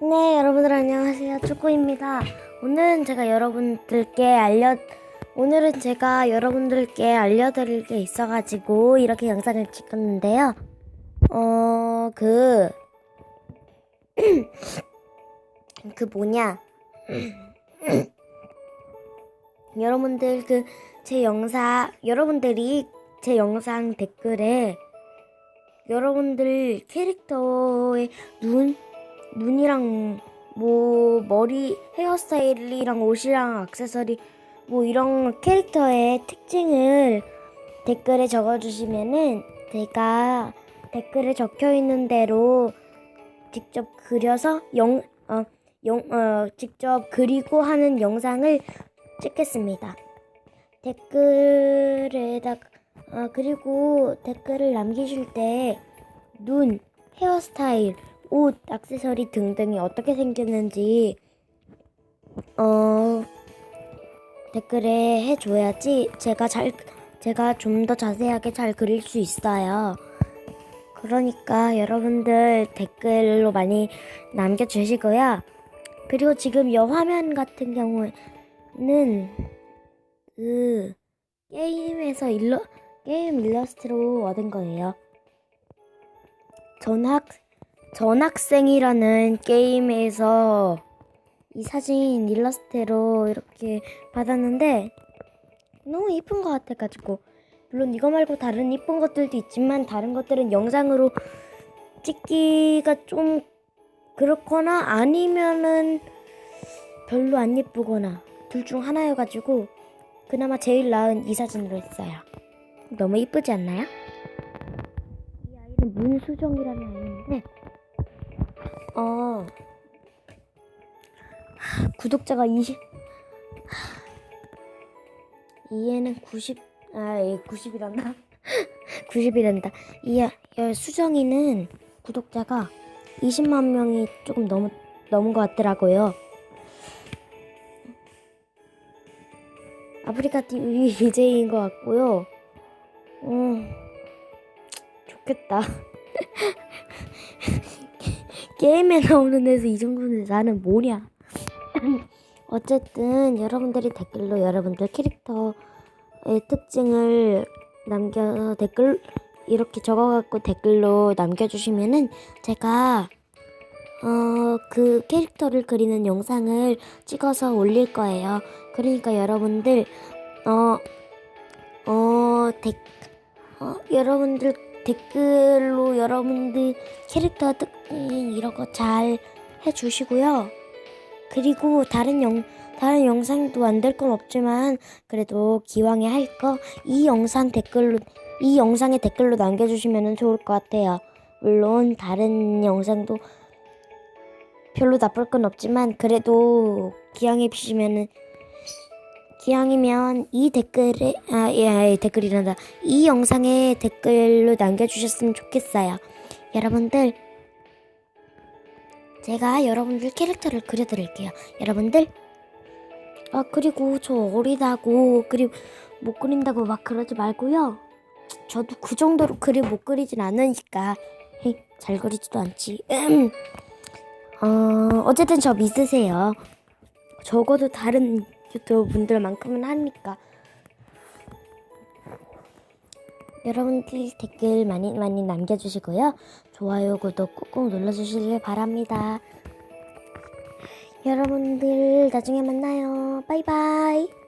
네, 여러분들 안녕하세요. 초코입니다. 오늘은 제가 여러분들께 알려 오늘은 제가 여러분들께 알려드릴 게 있어가지고 이렇게 영상을 찍었는데요. 어, 그, 그 뭐냐. 여러분들 그 제 영상, 여러분들이 제 영상 댓글에 여러분들 캐릭터의 눈, 눈이랑 뭐 머리 헤어스타일이랑 옷이랑 액세서리 뭐 이런 캐릭터의 특징을 댓글에 적어주시면은 제가 댓글에 적혀 있는 대로 직접 그려서 영, 어, 영, 어, 직접 그리고 하는 영상을 찍겠습니다. 댓글에다 아 그리고 댓글을 남기실 때 눈, 헤어스타일, 옷, 액세서리 등등이 어떻게 생겼는지 어 댓글에 해줘야지 제가 잘 제가 좀 더 자세하게 잘 그릴 수 있어요. 그러니까 여러분들 댓글로 많이 남겨주시고요. 그리고 지금 여 화면 같은 경우에는 그 게임에서 일러 게임 일러스트로 얻은 거예요. 전학 전학생이라는 게임에서 이 사진 일러스트로 이렇게 받았는데 너무 이쁜 것 같아가지고 물론 이거 말고 다른 이쁜 것들도 있지만 다른 것들은 영상으로 찍기가 좀 그렇거나 아니면은 별로 안 예쁘거나 둘 중 하나여가지고 그나마 제일 나은 이 사진으로 했어요. 너무 이쁘지 않나요? 이 아이는 문수정이라는 아이인데 어 하, 구독자가 20 하, 이 애는 90 아, 예, 90이란다. 90이란다. 이 아- 이 수정이는 구독자가 20만 명이 조금 넘 넘은 것 같더라고요. 아프리카 TV BJ인 것 같고요. 음, 좋겠다. 게임에 나오는 애서 이 정도는 나는 뭐냐. 어쨌든 여러분들이 댓글로 여러분들 캐릭터의 특징을 남겨 댓글 이렇게 적어갖고 댓글로 남겨주시면은 제가 어, 그 캐릭터를 그리는 영상을 찍어서 올릴 거예요. 그러니까 여러분들, 어, 어, 댓, 어, 여러분들 댓글로 여러분들 캐릭터 특징 이런 거 잘 해주시고요. 그리고 다른 영, 다른 영상도 안될건 없지만 그래도 기왕에 할 거 이 영상 댓글로 이 영상에 댓글로 남겨주시면 좋을 것 같아요. 물론 다른 영상도 별로 나쁠 건 없지만 그래도 기왕에 비시면은 기왕이면 이 댓글에 아, 예, 아, 예, 댓글이란다. 이 영상에 댓글로 남겨주셨으면 좋겠어요. 여러분들 제가 여러분들 캐릭터를 그려드릴게요. 여러분들 아 그리고 저 어리다고 그리고 못 그린다고 막 그러지 말고요. 저도 그 정도로 그림 못 그리진 않으니까 잘 그리지도 않지. 어, 어쨌든 저 믿으세요. 적어도 다른 유튜브 분들만큼은 하니까. 여러분들 댓글 많이 많이 남겨주시고요. 좋아요, 구독 꾹꾹 눌러주시길 바랍니다. 여러분들 나중에 만나요. 바이바이.